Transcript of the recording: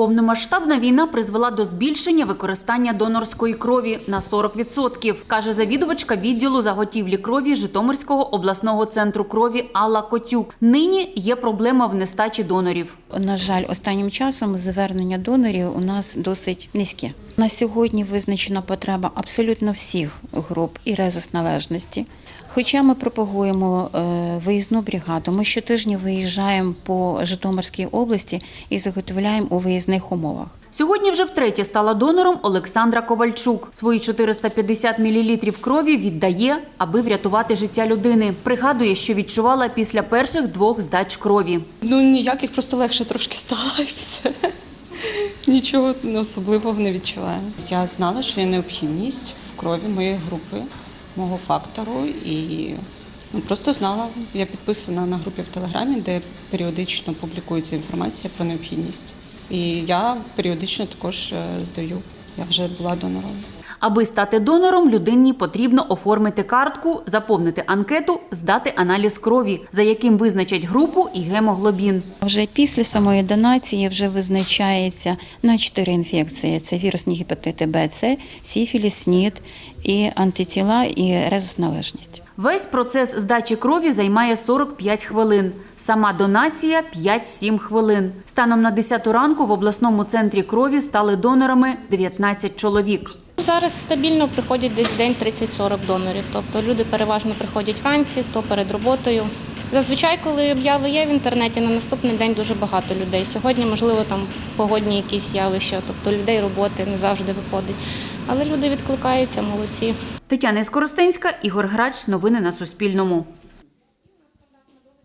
Повномасштабна війна призвела до збільшення використання донорської крові на 40%, каже завідувачка відділу заготівлі крові Житомирського обласного центру крові Алла Котюк. Нині є проблема в нестачі донорів. На жаль, останнім часом звернення донорів у нас досить низьке. На сьогодні визначена потреба абсолютно всіх груп і резус належності. Хоча ми пропагуємо е, виїзну бригаду, ми щотижня виїжджаємо по Житомирській області і заготовляємо у виїзних умовах. Сьогодні вже втретє стала донором Олександра Ковальчук. Свої 450 мл крові віддає, аби врятувати життя людини. Пригадує, що відчувала після перших двох здач крові. Ну ніяких, просто легше трошки стало і все. Нічого особливого не відчуваю. Я знала, що є необхідність в крові моєї групи, мого фактору, і ну, просто знала. Я підписана на групі в Телеграмі, де періодично публікується інформація про необхідність. І я періодично також е, здаю. Я вже була донором. Аби стати донором, людині потрібно оформити картку, заповнити анкету, здати аналіз крові, за яким визначать групу і гемоглобін. Вже після самої донації вже визначається на чотири інфекції: це вірусні гепатити Б, С, сіфіліс, СНІД, і антитіла, і резусналежність. Весь процес здачі крові займає 45 хвилин. Сама донація 5-7 хвилин. Станом на 10 ранку в обласному центрі крові стали донорами 19 чоловік. Зараз стабільно приходять десь в день 30-40 донорів. Тобто люди переважно приходять вранці, хто перед роботою. Зазвичай, коли обяви є в інтернеті, на наступний день дуже багато людей. Сьогодні, можливо, там погодні якісь явища, тобто людей роботи не завжди виходить. Але люди відкликаються, молодці. Тетяна Скоростенська, Ігор Грач. Новини на Суспільному.